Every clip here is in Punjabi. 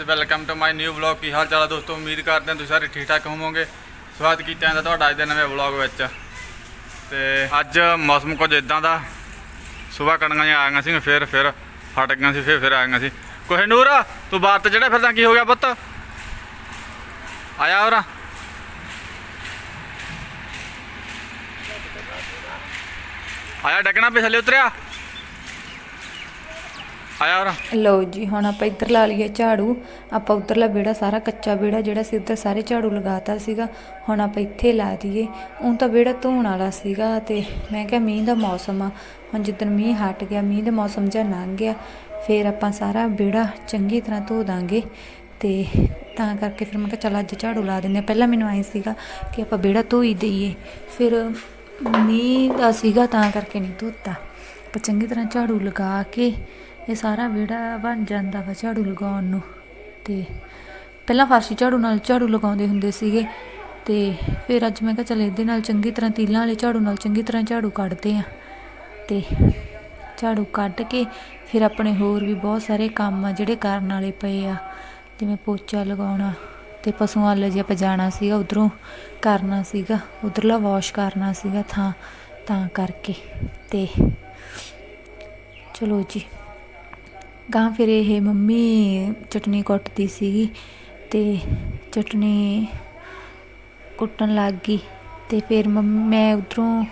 Guys welcome to my new vlog ਕੀ ਹਾਲ ਚਾਲ ਹੈ ਦੋਸਤੋ? ਉਮੀਦ ਕਰਦੇ ਹਾਂ ਤੁਸੀਂ ਸਾਰੇ ਠੀਕ ਠਾਕ ਹੋਵੋਗੇ। ਸਵਾਗਤ ਕੀਤਾ ਜਾਂਦਾ ਤੁਹਾਡਾ ਅੱਜ ਦੇ ਨਵੇਂ ਵਲੌਗ ਵਿੱਚ। ਤੇ ਅੱਜ ਮੌਸਮ ਕੁਝ ਇਦਾਂ ਦਾ, ਸਵੇਰ ਕਣੀਆਂ ਜਿਹੀਆਂ ਆ ਗਈਆਂ ਸੀ, ਫਿਰ ਫਿਰ ਹਟ ਗਈਆਂ ਸੀ, ਫਿਰ ਫਿਰ ਆ ਗਈਆਂ ਸੀ। ਕੋਹੇ ਨੂਰ, ਤੂੰ ਬਾਹਰ ਤੇ ਜਿਹੜਾ ਫਿਰਦਾ ਕੀ ਹੋ ਗਿਆ ਪੁੱਤ? ਆਇਆ ਹੋਰਾ? ਆਇਆ ਡੱਕਣਾ ਪਿਛਲੇ ਉਤਰਿਆ? ਆਇਆ ਹੋਰਾ ਲਓ ਜੀ, ਹੁਣ ਆਪਾਂ ਇੱਧਰ ਲਾ ਲਈਏ ਝਾੜੂ। ਆਪਾਂ ਉੱਧਰਲਾ ਵਿਹੜਾ, ਸਾਰਾ ਕੱਚਾ ਵਿਹੜਾ ਜਿਹੜਾ ਸੀ, ਉੱਧਰ ਸਾਰੇ ਝਾੜੂ ਲਗਾਤਾ ਸੀਗਾ। ਹੁਣ ਆਪਾਂ ਇੱਥੇ ਲਾ ਦਈਏ। ਉਹ ਤਾਂ ਵਿਹੜਾ ਧੋਣ ਵਾਲਾ ਸੀਗਾ ਤੇ ਮੈਂ ਕਿਹਾ ਮੀਂਹ ਦਾ ਮੌਸਮ ਆ। ਹੁਣ ਜਿੱਦਣ ਮੀਂਹ ਹਟ ਗਿਆ, ਮੀਂਹ ਦੇ ਮੌਸਮ ਜਾਂ ਲੰਘ ਗਿਆ, ਫਿਰ ਆਪਾਂ ਸਾਰਾ ਵਿਹੜਾ ਚੰਗੀ ਤਰ੍ਹਾਂ ਧੋ ਦਾਂਗੇ। ਤੇ ਤਾਂ ਕਰਕੇ ਫਿਰ ਮੈਂ ਕਿਹਾ ਚੱਲ ਅੱਜ ਝਾੜੂ ਲਾ ਦਿੰਦੇ ਹਾਂ। ਪਹਿਲਾਂ ਮੈਨੂੰ ਆਏ ਸੀਗਾ ਕਿ ਆਪਾਂ ਵਿਹੜਾ ਧੋਈ ਹੀ ਦਈਏ। ਫਿਰ ਮੀਂਹ ਦਾ ਸੀਗਾ ਤਾਂ ਕਰਕੇ ਨਹੀਂ ਧੋਤਾ। ਆਪਾਂ ਚੰਗੀ ਤਰ੍ਹਾਂ ਝਾੜੂ ਲਗਾ ਕੇ ਇਹ ਸਾਰਾ ਵਿਹੜਾ ਬਣ ਜਾਂਦਾ ਵਾ ਝਾੜੂ ਲਗਾਉਣ ਨੂੰ। ਤੇ ਪਹਿਲਾਂ ਫਾਰਸ਼ੀ ਝਾੜੂ ਨਾਲ ਝਾੜੂ ਲਗਾਉਂਦੇ ਹੁੰਦੇ ਸੀਗੇ। ਤੇ ਫਿਰ ਅੱਜ ਮੈਂ ਕਿਹਾ ਚੱਲ ਇਹਦੇ ਨਾਲ ਚੰਗੀ ਤਰ੍ਹਾਂ ਤੀਲਾਂ ਵਾਲੇ ਝਾੜੂ ਨਾਲ ਚੰਗੀ ਤਰ੍ਹਾਂ ਝਾੜੂ ਕੱਢਦੇ ਆ। ਤੇ ਝਾੜੂ ਕੱਢ ਕੇ ਫਿਰ ਆਪਣੇ ਹੋਰ ਵੀ ਬਹੁਤ ਸਾਰੇ ਕੰਮ ਆ ਜਿਹੜੇ ਕਰਨ ਵਾਲੇ ਪਏ ਆ। ਜਿਵੇਂ ਪੋਚਾ ਲਗਾਉਣਾ ਤੇ ਪਸ਼ੂਆਂ ਵੱਲ ਜੇ ਆਪਾਂ ਜਾਣਾ ਸੀਗਾ, ਉਧਰੋਂ ਕਰਨਾ ਸੀਗਾ, ਉਧਰਲਾ ਵਾਸ਼ ਕਰਨਾ ਸੀਗਾ ਥਾਂ, ਤਾਂ ਕਰਕੇ। ਤੇ ਚਲੋ ਜੀ। ਗਾਂ ਫਿਰ ਇਹ ਮੰਮੀ ਚਟਨੀ ਕੁੱਟਦੀ ਸੀਗੀ ਅਤੇ ਚਟਨੀ ਕੁੱਟਣ ਲੱਗ ਗਈ ਅਤੇ ਫਿਰ ਮੰਮੀ, ਮੈਂ ਉੱਧਰੋਂ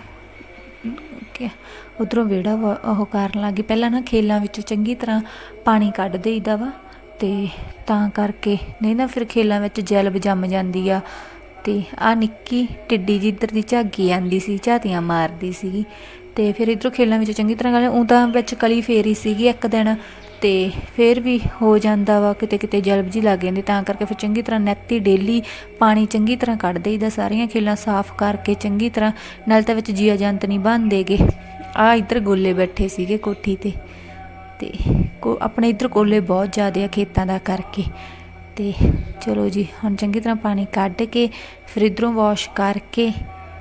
ਕਿ, ਉਧਰੋਂ ਵਿਹੜਾ ਵਾ- ਉਹ ਕਰਨ ਲੱਗੀ ਪਹਿਲਾਂ ਨਾ ਖੇਲਾਂ ਵਿੱਚੋਂ ਚੰਗੀ ਤਰ੍ਹਾਂ ਪਾਣੀ ਕੱਢ ਦੇਈਦਾ ਵਾ ਤੇ ਤਾਂ ਕਰਕੇ, ਨਹੀਂ ਨਾ ਫਿਰ ਖੇਲਾਂ ਵਿੱਚ ਜੈਲਬ ਜੰਮ ਜਾਂਦੀ ਆ ਤੇ ਆ ਨਿੱਕੀ ਟਿੱਡੀ ਜੀ ਇੱਧਰ ਦੀ ਝਾਗੀ ਆਂਦੀ ਸੀ, ਝਾਤੀਆਂ ਮਾਰਦੀ ਸੀਗੀ ਤੇ ਫਿਰ ਇਧਰੋਂ ਖੇਲਾਂ ਵਿੱਚ ਚੰਗੀ ਤਰ੍ਹਾਂ ਗੱਲ ਉਹ ਤਾਂ ਵਿੱਚ ਕਲੀ ਫੇਰੀ ਸੀਗੀ ਇੱਕ ਦਿਨ ਤੇ ਫਿਰ ਵੀ ਹੋ ਜਾਂਦਾ ਵਾ ਕਿਤੇ ਕਿਤੇ ਜਲਬ ਜੀ ਲੱਗ ਜਾਂਦੀ, ਤਾਂ ਕਰਕੇ ਫਿਰ ਚੰਗੀ ਤਰ੍ਹਾਂ ਨੈਤੀ ਡੇਲੀ ਪਾਣੀ ਚੰਗੀ ਤਰ੍ਹਾਂ ਕੱਢ ਦੇਈਦਾ, ਸਾਰੀਆਂ ਖੇਲਾਂ ਸਾਫ਼ ਕਰਕੇ ਚੰਗੀ ਤਰ੍ਹਾਂ, ਨਾਲ ਤਾਂ ਵਿੱਚ ਜੀਆ ਜੰਤ ਨਹੀਂ ਬੰਨਦੇਗੇ ਆ ਇੱਧਰ ਗੋਲੇ ਬੈਠੇ ਸੀਗੇ ਕੋਠੀ ਤੇ ਤੇ ਕੋ ਆਪਣੇ ਇੱਧਰ ਕੋਲੇ ਬਹੁਤ ਜ਼ਿਆਦੇ ਆ ਖੇਤਾਂ ਦਾ ਕਰਕੇ। ਤੇ ਚਲੋ ਜੀ, ਹੁਣ ਚੰਗੀ ਤਰ੍ਹਾਂ ਪਾਣੀ ਕੱਢ ਕੇ, ਫਿਰ ਇਧਰੋਂ ਵਾਸ਼ ਕਰਕੇ,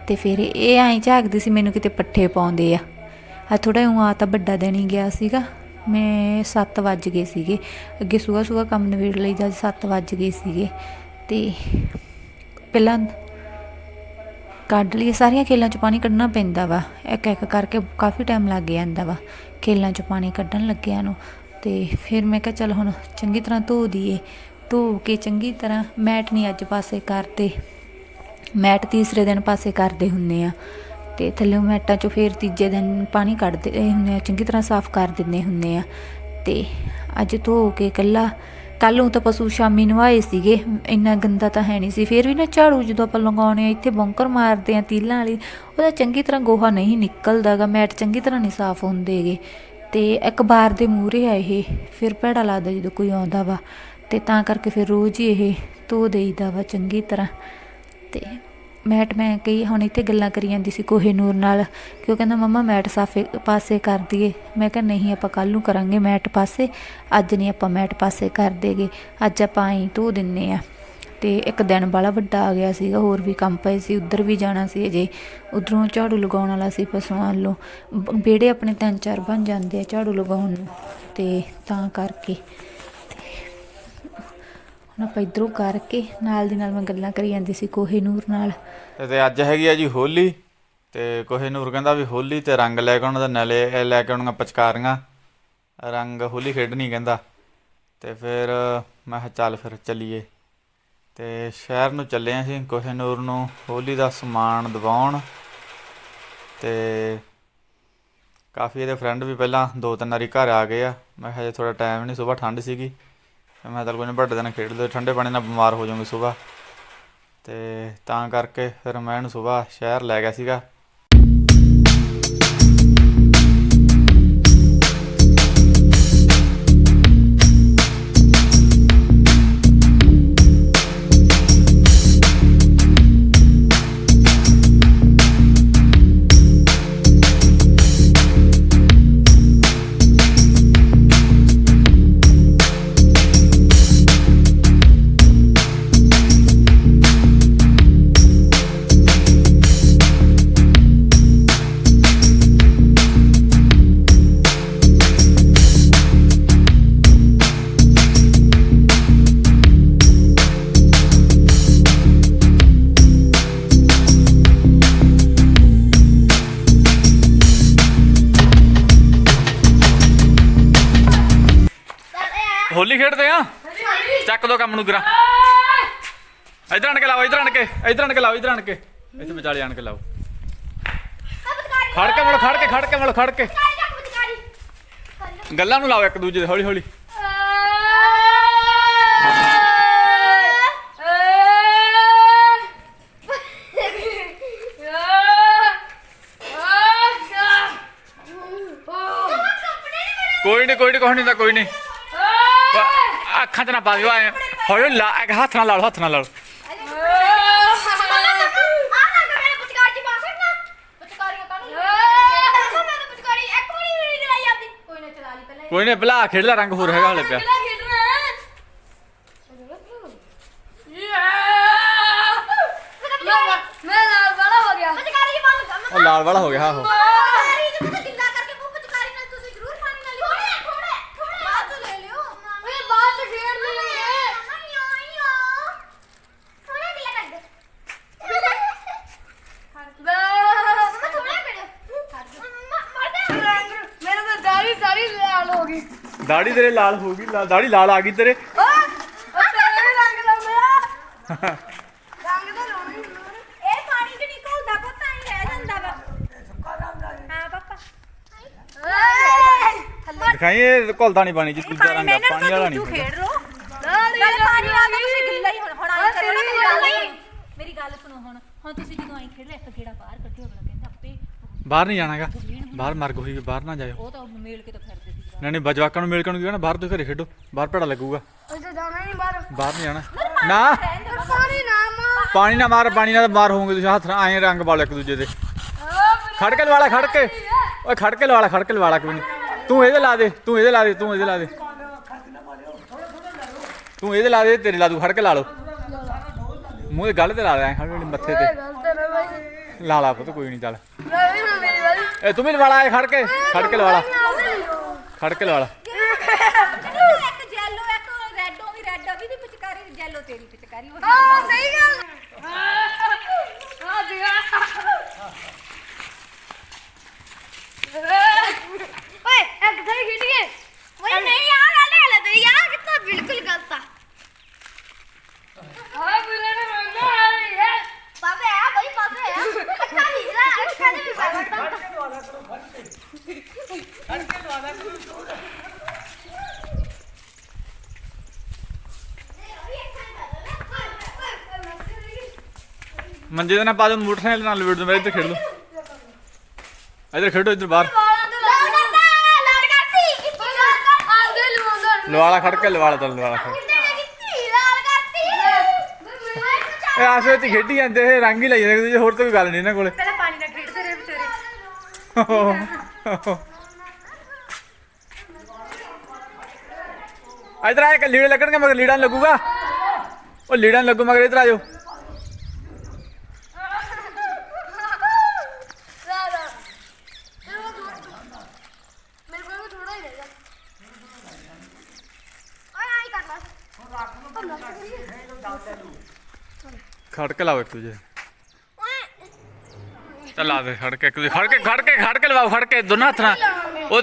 ਤੇ ਫਿਰ ਇਹ ਐਂ ਝਾਕਦੀ ਸੀ ਮੈਨੂੰ ਕਿਤੇ ਪੱਠੇ ਪਾਉਂਦੇ ਆ। ਆ ਥੋੜਾ ਜਿਹਾ ਆ ਤਾਂ ਵੱਡਾ ਦਿਨ ਹੀ ਗਿਆ ਸੀਗਾ। ਮੈਂ 7 ਵੱਜ ਗਏ ਸੀਗੇ। ਅੱਗੇ ਸੁਬਹ ਸੁਬਹ ਕੰਮ ਨਵੇੜ ਲਈ ਜਦ 7 ਵੱਜ ਗਏ ਸੀਗੇ। ਤੇ ਪਹਿਲਾਂ ਕੱਢ ਲਈਏ, ਸਾਰੀਆਂ ਖੇਲਾਂ 'ਚ ਪਾਣੀ ਕੱਢਣਾ ਪੈਂਦਾ ਵਾ। ਇੱਕ ਇੱਕ ਕਰਕੇ ਕਾਫੀ ਟਾਈਮ ਲੱਗ ਜਾਂਦਾ ਵਾ ਖੇਲਾਂ 'ਚ ਪਾਣੀ ਕੱਢਣ ਲੱਗਿਆ ਨੂੰ। ਤੇ ਫਿਰ ਮੈਂ ਕਿਹਾ ਚੱਲ ਹੁਣ ਚੰਗੀ ਤਰ੍ਹਾਂ ਧੋ ਦਈਏ ਧੋ ਕੇ ਚੰਗੀ ਤਰ੍ਹਾਂ ਮੈਟ ਨਹੀਂ ਅੱਜ ਪਾਸੇ ਕਰਦੇ ਮੈਟ ਤੀਸਰੇ ਦਿਨ ਪਾਸੇ ਕਰਦੇ ਹੁੰਨੇ ਆ। ਤੇ ਥੱਲੇ ਮੈਟਾਂ 'ਚੋਂ ਫਿਰ ਤੀਜੇ ਦਿਨ ਪਾਣੀ ਕੱਢਦੇ ਹੁੰਦੇ ਆ, ਚੰਗੀ ਤਰ੍ਹਾਂ ਸਾਫ਼ ਕਰ ਦਿੰਦੇ ਹੁੰਦੇ ਆ। ਤੇ ਅੱਜ ਧੋ ਕੇ ਕੱਲਾ ਕੱਲ ਨੂੰ ਤਾਂ ਪਸ਼ੂ ਸ਼ਾਮੀ ਨਵਾਏ ਸੀਗੇ, ਇੰਨਾ ਗੰਦਾ ਤਾਂ ਹੈ ਨਹੀਂ ਸੀ। ਫਿਰ ਵੀ ਨਾ ਝਾੜੂ ਜਦੋਂ ਆਪਾਂ ਲਗਾਉਣੇ ਆ, ਇੱਥੇ ਬੌਂਕਰ ਮਾਰਦੇ ਆ ਤੀਲਾਂ ਵਾਲੀ, ਉਹਦਾ ਚੰਗੀ ਤਰ੍ਹਾਂ ਗੋਹਾ ਨਹੀਂ ਨਿਕਲਦਾਗਾ, ਮੈਟ ਚੰਗੀ ਤਰ੍ਹਾਂ ਨਹੀਂ ਸਾਫ਼ ਹੁੰਦੇਗੇ ਤੇ ਇੱਕ ਬਾਰ ਦੇ ਮੂਹਰੇ ਆ ਇਹ, ਫਿਰ ਭੈੜਾ ਲੱਗਦਾ ਜਦੋਂ ਕੋਈ ਆਉਂਦਾ ਵਾ। ਤੇ ਤਾਂ ਕਰਕੇ ਫਿਰ ਰੋਜ਼ ਹੀ ਇਹ ਧੋ ਦੇਈਦਾ ਵਾ ਚੰਗੀ ਤਰ੍ਹਾਂ। ਤੇ ਮੈਟ ਮੈਂ ਕਈ ਹੁਣ ਇੱਥੇ ਗੱਲਾਂ ਕਰੀ ਜਾਂਦੀ ਸੀ ਕੋਹੇ ਨੂਰ ਨਾਲ, ਕਿ ਉਹ ਕਹਿੰਦਾ, ਮੰਮਾ, ਮੈਟ ਸਾਫੇ ਪਾਸੇ ਕਰ ਦਈਏ। ਮੈਂ ਕਿਹਾ, ਨਹੀਂ, ਆਪਾਂ ਕੱਲ ਨੂੰ ਕਰਾਂਗੇ ਮੈਟ ਪਾਸੇ। ਅੱਜ ਨਹੀਂ ਆਪਾਂ ਮੈਟ ਪਾਸੇ ਕਰ ਦੇਗੇ। ਅੱਜ ਆਪਾਂ ਆਈ ਧੋ ਦਿੰਨੇ ਆ। ਤੇ ਇੱਕ ਦਿਨ ਬਾਲਾ ਵੱਡਾ ਆ ਗਿਆ ਸੀਗਾ, ਹੋਰ ਵੀ ਕੰਮ ਪਏ ਸੀ। ਉੱਧਰ ਵੀ ਜਾਣਾ ਸੀ ਅਜੇ। ਉਧਰੋਂ ਝਾੜੂ ਲਗਾਉਣ ਵਾਲਾ ਸੀ ਪਸ਼ੂਆਂ ਵੱਲੋਂ। ਬੇੜੇ ਆਪਣੇ ਤਿੰਨ ਚਾਰ ਬਣ ਜਾਂਦੇ ਆ ਝਾੜੂ ਲਗਾਉਣ ਨੂੰ। ਤੇ ਤਾਂ ਕਰਕੇ ਹੁਣ ਆਪਾਂ ਇਧਰੋਂ ਕਰਕੇ ਨਾਲ ਦੀ ਨਾਲ ਮੈਂ ਗੱਲਾਂ ਕਰੀ ਜਾਂਦੀ ਸੀ ਕੋਹੇ ਨੂਰ ਨਾਲ। ਤੇ ਅੱਜ ਹੈਗੀ ਆ ਜੀ ਹੋਲੀ, ਤੇ ਕੋਹੇਨੂਰ ਕਹਿੰਦਾ ਵੀ ਹੋਲੀ ਤੇ ਰੰਗ ਲੈ ਕੇ ਆਉਣਾ ਤੇ ਨਾਲੇ ਲੈ ਕੇ ਆਉਣੀਆਂ ਪਚਕਾਰੀਆਂ। ਰੰਗ ਹੋਲੀ ਖੇਡਣੀ ਕਹਿੰਦਾ। ਤੇ ਫਿਰ ਮੈਂ ਕਿਹਾ ਚੱਲ ਫਿਰ ਚੱਲੀਏ। ਤੇ ਸ਼ਹਿਰ ਨੂੰ ਚੱਲੇ ਆਂ ਅਸੀਂ ਕੋਹੇ ਨੂੰ, ਹੋਲੀ ਦਾ ਸਮਾਨ ਦਿਵਾਉਣ। ਤੇ ਕਾਫੀ ਇਹਦੇ ਫਰੈਂਡ ਵੀ ਪਹਿਲਾਂ ਦੋ ਤਿੰਨ ਵਾਰੀ ਘਰ ਆ ਗਏ ਆ। ਮੈਂ ਕਿਹਾ ਹਜੇ ਥੋੜਾ ਟਾਈਮ ਨਹੀਂ ਸਵੇਰ ਠੰਡ ਸੀਗੀ। ਤੇ ਮੈਂ ਚੱਲ ਕੋਈ ਨਹੀਂ ਵੱਡੇ ਦਿਨ ਖੇਡ ਲਓ, ਠੰਡੇ ਪਾਣੀ ਨਾਲ ਬਿਮਾਰ ਹੋ ਜਾਵਾਂਗੇ ਸਵੇਰ ਤੇ ਤਾਂ ਕਰਕੇ ਫਿਰ ਮੈਂ ਇਹਨੂੰ ਸਵੇਰ ਸ਼ਹਿਰ ਲੈ ਗਿਆ ਸੀਗਾ। ਖੇਡਦੇ ਆ? ਚੱਕ ਦੋ ਕੰਮ ਨੂੰ ਗਰਾ। ਇਧਰ ਆਣ ਕੇ ਲਾਓ, ਇਧਰ ਆਣ ਕੇ, ਇਧਰ ਆਣ ਕੇ ਲਾਓ, ਇਧਰ ਆਣ ਕੇ। ਇੱਥੇ ਵਿਚਾਲੇ ਆਣ ਕੇ ਲਾਓ। ਖੜ ਕੇ ਮੜ ਖੜ ਕੇ ਖੜ ਕੇ ਮੜ ਖੜ ਕੇ। ਗੱਲਾਂ ਨੂੰ ਲਾਓ ਇੱਕ ਦੂਜੇ ਦੇ, ਹੌਲੀ ਹੌਲੀ। ਕੋਈ ਨਹੀਂ ਕੋਈ ਨਹੀਂ ਕੋਈ ਨਹੀਂ ਤਾਂ ਕੋਈ ਨਹੀਂ ਅੱਖਾਂ 'ਚ ਨਾ ਪਾ ਦਿਓ ਐਂ। ਹੌਲੀ ਲਾ ਇੱਕ ਹੱਥ ਨਾਲ ਲਾ ਲਓ ਹੱਥ ਨਾਲ ਲਾ ਲਓ ਕੋਈ ਨਹੀਂ ਭਲਾ ਖੇਡਦਾ ਰੰਗ ਹੋਰ ਹੈਗਾ ਹਲੇ ਪਿਆ। ਮੈਂ ਲਾਲ ਵਾਲਾ ਹੋ ਗਿਆ। ਉਹ ਲਾਲ ਵਾਲਾ ਹੋ ਗਿਆ ਆਹੋ ਓਏ ਬਾਅਦ ਚ ਖੇਡ ਲਈਏ ਮੇਰੇ ਤਾਂ ਦਾੜੀ ਸਾਰੀ ਲਾਲ ਹੋ ਗਈ। ਦਾੜੀ ਤੇਰੇ ਲਾਲ ਹੋ ਗਈ ਲਾ- ਦਾੜੀ ਲਾਲ ਆ ਗਈ ਤੇਰੇ। ਓ ਓ ਤੇਰੇ ਵੀ ਰੰਗ ਲਾ ਮੇਰਾ ਰੰਗ ਤਾਂ ਲਾਉਣਾ ਹੀ। ਇਹ ਪਾਣੀ ਚ ਨਿਕਲਦਾ ਪਤਾ ਹੀ ਰਹਿ ਜਾਂਦਾ ਵਾ। ਹਾਂ ਪਾਪਾ। ਓਏ ਦਿਖਾਈ ਇਹ ਘੁਲਦਾ ਨਹੀਂ ਪਾਣੀ ਜੀ ਦੂਜਾ ਰੰਗ ਆ, ਪਾਣੀ ਵਾਲਾ ਨਹੀਂ ਖੇਡ ਲੋ ਨਾਲੇ ਪਾਣੀ ਨਾਲ ਤਾਂ ਤੁਸੀਂ ਗਿੱਲਾ ਹੀ ਹੁਣ ਹੁਣ ਆਈ ਕਰੋ ਨਾ ਮੇਰੀ ਗੱਲ ਗੱਲ ਮੇਰੀ ਗੱਲ ਸੁਣੋ ਹੁਣ। ਹੁਣ ਤੁਸੀਂ ਜਦੋਂ ਆਈ ਖੇਡ ਲਿਆ ਇੱਕ ਗੇੜਾ ਬਾਹਰ ਕੱਢਿਓ ਅਗਲਾ ਕਹਿੰਦਾ ਆਪੇ ਬਾਹਰ ਨਹੀਂ ਜਾਣਾਗਾ। ਬਾਹਰ ਮਰਗ ਹੋਈ ਬਾਹਰ ਨਾ ਜਾਇਓ। ਉਹ ਤਾਂ ਮੇਲ ਕੇ ਤਾਂ ਫਿਰਦੇ ਨਹੀਂ ਨਹੀਂ ਬਜਵਾਕਾਂ ਨੂੰ ਮਿਲ ਕੇ ਨੂੰ ਕਹਿਣਾ ਬਾਹਰ ਤੋਂ ਘਰੇ ਖੇਡੋ ਬਾਹਰ ਭੜਾ ਲੱਗੂਗਾ। ਅਸੀਂ ਜਾਣਾ ਨਹੀਂ ਬਾਹਰ। ਬਾਹਰ ਨਹੀਂ ਜਾਣਾ। ਨਾ। ਪਾਣੀ ਨਾ ਮਾਂ ਪਾਣੀ ਨਾ ਮਾਰ ਪਾਣੀ ਨਾਲ ਤਾਂ ਮਾਰ ਹੋਵੋਗੇ ਤੁਸੀਂ ਹੱਥ ਨਾਲ ਐਂ ਰੰਗ ਵਾਲੋ ਇੱਕ ਦੂਜੇ ਦੇ। ਖੜ ਕੇ ਲਵਾਲਾ ਖੜ ਕੇ ਓਏ ਖੜ ਕੇ ਲਵਾਲਾ ਖੜ ਕੇ ਲਵਾਲਾ ਕੋਈ ਨਹੀਂ। ਤੂੰ ਇਹਦੇ ਲਾ ਦੇ ਤੂੰ ਇਹਦੇ ਲਾ ਦੇ ਤੂੰ ਇਹਦੇ ਲਾ ਦੇ। ਤੂੰ ਇਹਦੇ ਲਾ ਦੇ ਤੇਰੇ ਲਾ ਦੂ ਖੜ ਕੇ ਲਾ ਲਓ। ਮੂੰਹ ਗੱਲ ਤੇ ਲਾ ਲੈ ਖੜ ਮੱਥੇ ਤੇ। ਲਾ ਲਾ ਪੁੱਤ ਕੋਈ ਨਹੀਂ ਚੱਲ। ਮੇਰੀ ਇਹ ਤੂੰ ਵੀ ਲਵਾਲਾ ਇਹ ਖੜ ਕੇ ਖੜ ਕੇ ਲਵਾਲਾ ਖੜ ਕੇ ਲਵਾਲਾ ਇੱਕ ਜੈਲੋ ਇੱਕ ਰੈੱਡ ਉਹ ਵੀ ਰੈੱਡ ਆ ਵੀ ਦੀ ਪਿਚਕਾਰੀ ਜੈਲੋ ਤੇਰੀ ਪਿਚਕਾਰੀ ਉਹ ਹਾਂ ਸਹੀ ਗੱਲ ਆ ਦਿਗਾ ਓਏ ਇੱਕ ਖਿੱਚ ਗਏ ਓਏ ਨਹੀਂ ਆ ਗੱਲ ਹੈ ਤੇ ਯਾਰ ਕਿੰਨਾ ਬਿਲਕੁਲ ਗਲਤ ਆ ਬੁਲੇ ਨੇ ਮੰਗਾ ਆ ਰਹੀ ਹੈ ਬਾਬੇ ਆ ਬਈ ਬਾਬੇ ਆ ਅੱਛਾ ਨਹੀਂ ਜਾ ਅੱਛਾ ਨਹੀਂ ਬਾਬਾ ਮੰਜੇ ਦੇ ਨਾਲ ਪਾ ਦੋ ਮੋਟਰਸਾਈਕਲ ਨਾਲ ਲਵੇੜ ਦੋ ਮੇਰੇ ਇੱਧਰ ਖੇਡ ਲਓ ਇੱਧਰ ਖੇਡੋ ਇੱਧਰ ਬਾਹਰ। ਲਵਾਲਾ ਖੜ ਕੇ ਲਵਾਲਾ ਚੱਲ ਲਵਾਲਾ ਖੜ ਇਹ ਆਸ ਵਿੱਚ ਹੀ ਖੇਡੀ ਜਾਂਦੇ ਇਹ ਰੰਗ ਹੀ ਲਈ ਜਾਂਦੇ ਹੋਰ ਤਾਂ ਕੋਈ ਗੱਲ ਨਹੀਂ ਇਹਨਾਂ ਕੋਲੇ। ਪਹਿਲਾਂ ਪਾਣੀ ਨਾਲ ਖੇਡਦੇ ਰਹੇ ਵਿਚਾਰੇ। ਇਧਰ ਆ ਕੇ ਲੀੜੇ ਲੱਗਣਗੇ ਮਗਰ ਲੀੜਾ ਲੱਗੂਗਾ। ਉਹ ਲੀੜਾ ਨੀ ਲੱਗੂ ਮਗਰ ਇਧਰ ਆ ਜਾਓ ਮੇਰੇ ਕੋਲ ਵੀ ਥੋੜਾ ਹੀ ਰਹਿ ਗਿਆ ਓਏ ਆਈ ਕਰ ਲੈ ਖੜ ਕੇ ਲਾਓ ਇੱਕ ਦੂਜੇ ਓਏ ਚੱਲ ਲਾ ਦੇ ਖੜ ਕੇ ਇੱਕ ਦੂਜੇ ਖੜ ਕੇ ਖੜ ਕੇ ਖੜ ਕੇ ਲਵਾਓ ਖੜ ਕੇ ਦੋਨਾਂ ਹੱਥ ਨਾਲ ਉਹ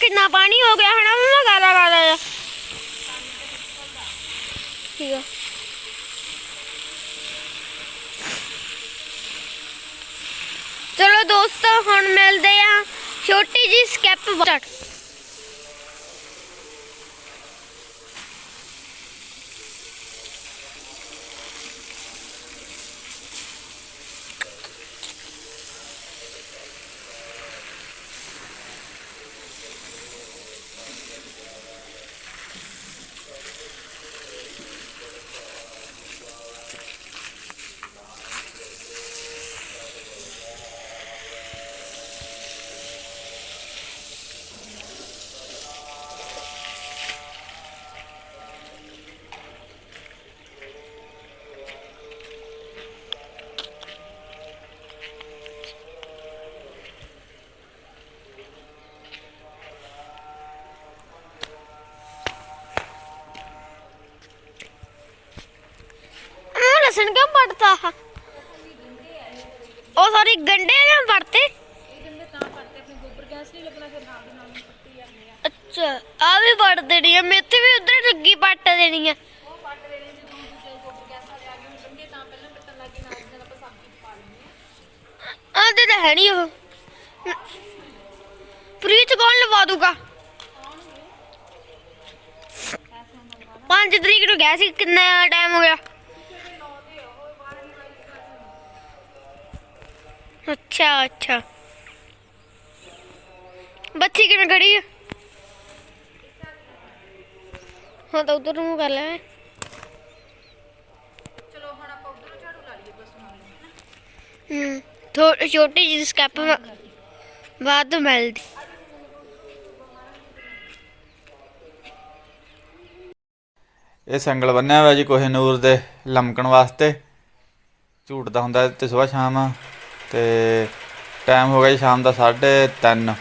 ਕਿੰਨਾ ਪਾਣੀ ਹੋ ਗਿਆ ਹਨਾ ਮਮਾ ਗਾਲਾ ਗਾਲਾ ਜਿਹਾ ਠੀਕ ਆ। ਚਲੋ ਦੋਸਤੋ, ਹੁਣ ਮਿਲਦੇ ਆ। ਛੋਟੀ ਜੀ ਸਕੈਪ ਸਟਾਰਟ ਲਸਣ ਉਹ ਸਾਰੀ ਗੰਡੇ ਨੇ ਪੜਤੇ ਅੱਛਾ ਆ ਵੀ ਪੜ ਦੇਣੀ ਆ। ਮੇਥੇ ਵੀ ਉਧਰ ਲੱਗੀ ਪੱਟ ਦੇਣੀ ਆ। ਆਂਦੇ ਤਾਂ ਹੈ ਨਹੀਂ ਉਹ। ਪ੍ਰੀਤ ਕੌਣ ਲਵਾ ਦੂਗਾ? 5 ਤਰੀਕ ਨੂੰ ਗਿਆ ਸੀ, ਕਿੰਨਾ ਟਾਈਮ ਹੋ ਗਿਆ? ਅੱਛਾ ਅੱਛਾ। ਬੱਚੀ ਕਿਵੇਂ ਖੜੀ ਹੈ ਹਾਂ ਤਾਂ ਉਧਰ ਨੂੰ ਕਰ ਲੈ। ਚਲੋ ਹੁਣ ਆਪਾਂ ਉਧਰੋਂ ਝਾੜੂ ਲਾ ਲਈਏ ਬਸ ਹੂੰ ਥੋੜੀ ਛੋਟੀ ਜਿਹੀ ਸਟੈਪ ਬਾਅਦ ਤੋਂ ਮਿਲਦੀ। ਇਹ ਸੰਗਲ ਬੰਨਿਆ ਹੋਇਆ ਜੀ ਕੋਹਿਨੂਰ ਦੇ ਲਮਕਣ ਵਾਸਤੇ। ਝੂਟਦਾ ਹੁੰਦਾ ਤੇ ਸਵੇਰ ਸ਼ਾਮ। ਤੇ ਟਾਈਮ ਹੋ ਗਿਆ ਜੀ ਸ਼ਾਮ ਦਾ 3:30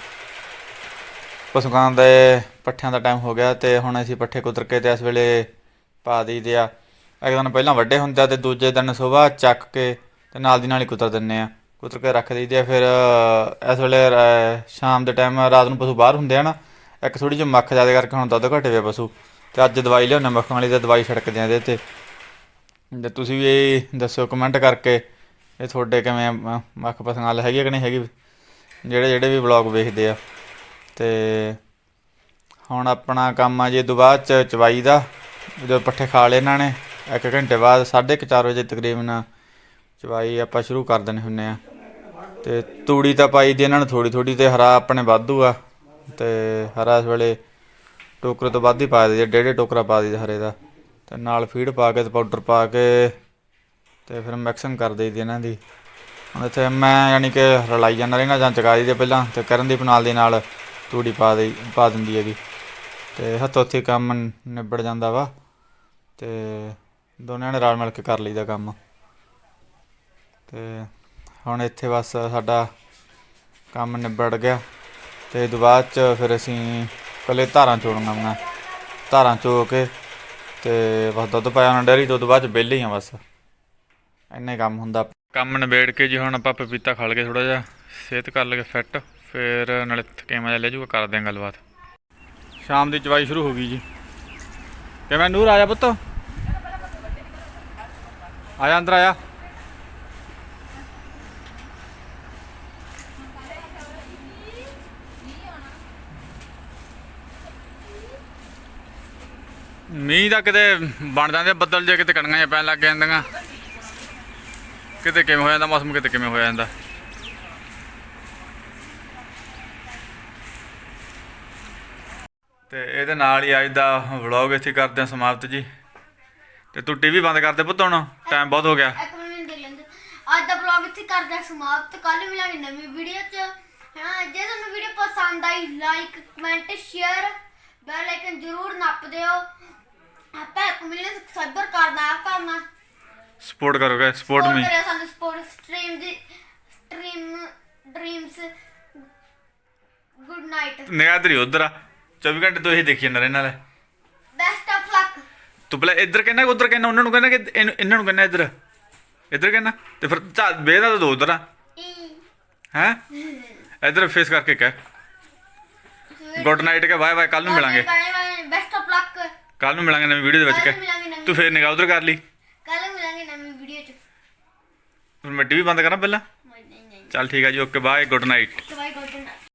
ਪਸ਼ੂਆਂ ਦੇ ਪੱਠਿਆਂ ਦਾ ਟਾਈਮ ਹੋ ਗਿਆ ਤੇ ਹੁਣ ਅਸੀਂ ਪੱਠੇ ਕੁਤਰ ਕੇ ਤੇ ਇਸ ਵੇਲੇ ਪਾ ਦਈਦੇ ਆ। ਇੱਕ ਦਿਨ ਪਹਿਲਾਂ ਵੱਡੇ ਹੁੰਦੇ ਆ ਤੇ ਦੂਜੇ ਦਿਨ ਸਵੇਰ ਚੱਕ ਕੇ ਤੇ ਨਾਲ ਦੀ ਨਾਲ ਹੀ ਕੁਤਰ ਦਿੰਨੇ ਆ। ਕੁਤਰ ਕੇ ਰੱਖ ਦਈਦੇ ਆ, ਫਿਰ ਇਸ ਵੇਲੇ ਸ਼ਾਮ ਦੇ ਟਾਈਮ ਰਾਤ ਨੂੰ ਪਸ਼ੂ ਬਾਹਰ ਹੁੰਦੇ ਆ ਨਾ, ਇੱਕ ਥੋੜੀ ਜਿਹੀ ਮੱਖ ਜ਼ਿਆਦਾ ਕਰਕੇ ਹੁਣ ਦੁੱਧ ਘਟੇ ਹੋਏ ਪਸ਼ੂ। ਤੇ ਅੱਜ ਦਵਾਈ ਲਿਆਉਣਾ ਮੱਖਾਂ ਵਾਲੀ ਤੇ ਦਵਾਈ ਛਿੜਕਦੇ ਆ ਇਹਦੇ ਤੇ। ਜੇ ਤੁਸੀਂ ਵੀ ਇਹ ਦੱਸਿਓ ਕਮੈਂਟ ਕਰਕੇ। ਇਹ ਤੁਹਾਡੇ ਕਿਵੇਂ ਅ, ਮੱਖ ਪਸੰਦ ਨਾਲ ਹੈਗੀ ਆ ਕਿ ਨਹੀਂ ਹੈਗੀ? ਜਿਹੜੇ ਜਿਹੜੇ ਵੀ ਵਲੌਗ ਵੇਖਦੇ ਆ। ਤੇ ਹੁਣ ਆਪਣਾ ਕੰਮ ਆ ਜੀ ਇਹ ਚ ਚਵਾਈ ਦਾ। ਜਦੋਂ ਪੱਠੇ ਖਾ ਲਏ ਇਹਨਾਂ ਨੇ ਇੱਕ ਘੰਟੇ ਬਾਅਦ 4:30 ਵਜੇ ਤਕਰੀਬਨ ਚਵਾਈ ਆਪਾਂ ਸ਼ੁਰੂ ਕਰ ਦਿੰਦੇ ਹੁੰਨੇ ਆ। ਤੇ ਤੂੜੀ ਤਾਂ ਪਾਈ ਦੀ ਇਹਨਾਂ ਨੂੰ ਥੋੜੀ ਥੋੜੀ ਤੇ ਹਰਾ ਆਪਣੇ ਵਾਧੂ ਆ। ਤੇ ਹਰਾ ਇਸ ਵੇਲੇ ਟੋਕਰੇ ਤੋਂ ਵੱਧ ਹੀ ਪਾ ਦੇ ਡੇਢ ਡੇਢ ਟੋਕਰਾ ਪਾ ਦੇ ਹਰੇ ਦਾ। ਤੇ ਨਾਲ ਫੀਡ ਪਾ ਕੇ ਤੇ ਪਾਊਡਰ ਪਾ ਕੇ ਤੇ ਫਿਰ ਮਿਕਸਿੰਗ ਕਰ ਦਈਦੀ ਇਹਨਾਂ ਦੀ। ਹੁਣ ਇੱਥੇ ਮੈਂ ਯਾਨੀ ਕਿ ਰਲਾਈ ਜਾਂਦਾ ਰਹਿਣਾ ਜਾਂ ਚਕਾ ਦਈਦੇ ਪਹਿਲਾਂ, ਤੇ ਕਰਨਦੀਪ ਨਾਲ ਦੇ ਨਾਲ ਤੂੜੀ ਪਾ ਦੇ ਪਾ ਦਿੰਦੀ ਹੈਗੀ। ਤੇ ਹੱਥੋਂ ਹੱਥੀ ਕੰਮ ਨਿਬੜ ਜਾਂਦਾ ਵਾ, ਤੇ ਦੋਨਾਂ ਨੇ ਰਲ ਮਿਲ ਕੇ ਕਰ ਲਈਦਾ ਕੰਮ। ਤੇ ਹੁਣ ਇੱਥੇ ਬਸ ਸਾਡਾ ਕੰਮ ਨਿਬੜ ਗਿਆ। ਤੇ ਇਹ ਤੋਂ ਬਾਅਦ ਚ ਫਿਰ ਅਸੀਂ ਕੱਲੇ ਧਾਰਾਂ ਚੋਣੀਆਂ ਮੈਂ ਧਾਰਾਂ ਚੋ ਕੇ ਤੇ ਬਸ ਦੁੱਧ ਪਾਇਆ ਉਹਨਾਂ ਡੈਰੀ ਤੋਂ ਬਾਅਦ ਚ ਵਿਹਲੇ ਹੀ ਆ ਬਸ। ਇੰਨੇ ਕੰਮ ਹੁੰਦਾ। ਕੰਮ ਨਿਬੇੜ ਕੇ ਜੀ ਹੁਣ ਆਪਾਂ ਪਪੀਤਾ ਖਾ ਲਗੇ ਥੋੜਾ ਜਿਹਾ, ਸਿਹਤ ਕਰ ਲਗੇ ਫਿੱਟ ਫਿਰ ਨਾਲੇ ਥਕੇਵਾਂ ਜਿਹਾ ਲੈ ਜੂਗਾ ਕਰਦੇ ਆਂ ਗੱਲਬਾਤ। ਸ਼ਾਮ ਦੀ ਚਵਾਈ ਸ਼ੁਰੂ ਹੋ ਗਈ ਜੀ। ਕਿਵੇਂ ਨੂਰ, ਆਇਆ ਪੁੱਤ? ਆਇਆ, ਅੰਦਰ ਆਇਆ। ਮੀਂਹ ਦਾ ਕਿਤੇ ਬਣ ਜਾਂਦੇ ਬੱਦਲ ਜੇ ਕਿਤੇ ਕਣੀਆਂ ਪੈਣ ਲੱਗ ਜਾਂਦੀਆਂ। ਕਿਤੇ ਕਿਵੇਂ ਹੋ ਜਾਂਦਾ, ਮੌਸਮ ਕਿਤੇ ਕਿਵੇਂ ਹੋ ਜਾਂਦਾ? ਤੇ ਇਹਦੇ ਨਾਲ ਹੀ ਅੱਜ ਦਾ ਵਲੌਗ ਇੱਥੇ ਕਰਦੇ ਹਾਂ ਸਮਾਪਤ ਜੀ। ਤੇ ਤੂੰ ਟੀਵੀ ਬੰਦ ਕਰ ਦੇ ਪੁੱਤ ਹੁਣ ਟਾਈਮ ਬਹੁਤ ਹੋ ਗਿਆ। ਇੱਕ ਮਿੰਟ ਦੇ ਲੈਂਦੇ ਅੱਜ ਦਾ ਵਲੌਗ ਇੱਥੇ ਕਰਦੇ ਹਾਂ ਸਮਾਪਤ। ਕੱਲ ਮਿਲਾਂਗੇ ਨਵੀਂ ਵੀਡੀਓ 'ਚ। ਹਾਂ, ਜੇ ਤੁਹਾਨੂੰ ਵੀਡੀਓ ਪਸੰਦ ਆਈ like comment share bell icon ਜ਼ਰੂਰ ਨੱਪ ਦਿਓ। ਆਪਾਂ ਇੱਕ ਮਿਲੀਅਨ ਸਬਸਕ੍ਰਾਈਬਰ ਕਰਨਾ ਆ ਕਰਨਾ ਸਪੋਰਟ ਕਰੋਗੇ ਸਪੋਰਟ ਮੀ ਕਰਿਆ ਸਾਨੂੰ ਸਪੋਰਟ ਸਟ੍ਰੀਮ ਦੀ ਸਟ੍ਰੀਮ ਡ੍ਰੀਮਸ ਗੁੱਡ ਨਾਈਟ ਤੇਰੀ ਉਧਰ ਆ 24 ਘੰਟੇ ਤੋਂ ਇਹ ਦੇਖੀ ਜਾਂਦਾ ਰਹਿਣਾ ਲੈ ਬੈਸਟ ਆਫ ਲੱਕ ਤੂੰ ਪਹਿਲਾਂ ਇੱਧਰ ਕਹਿੰਦਾ ਕਿ ਉੱਧਰ ਕਹਿੰਦਾ ਉਹਨਾਂ ਨੂੰ ਕਹਿੰਦਾ ਕਿ ਇਹਨੂੰ- ਇਹਨਾਂ ਨੂੰ ਕਹਿੰਦਾ ਇੱਧਰ ਇੱਧਰ ਕਹਿੰਦਾ ਤੇ ਫਿਰ ਚਾ ਵੇਦਾ ਤਾਂ ਦੋ ਉਧਰ ਆ ਹੈ ਇੱਧਰ ਫੇਸ ਕਰਕੇ ਕਹਿ ਗੁੱਡ ਨਾਈਟ ਕੇ ਬਾਏ ਬਾਏ ਕੱਲ ਨੂੰ ਮਿਲਾਂਗੇ ਬੈਸਟ ਆਫ ਲੱਕ ਕੱਲ ਨੂੰ ਮਿਲਾਂਗੇ ਨਵੀਂ ਵੀਡੀਓ ਦੇ ਵਿੱਚ ਕਹਿ ਮਿਲਾਂਗੇ ਨਵੀਂ ਤੂੰ ਫੇਰ ਨਿਗਾਹ ਉਧਰ ਕਰ ਲਈ ਕੱਲ ਮਿਲਾਂਗੇ ਫਿਰ ਮੈਂ ਟੀਵੀ ਬੰਦ ਕਰਾਂ ਪਹਿਲਾਂ? ਚੱਲ ਠੀਕ ਆ ਜੀ ਓਕੇ ਬਾਏ ਗੁੱਡ ਨਾਈਟ।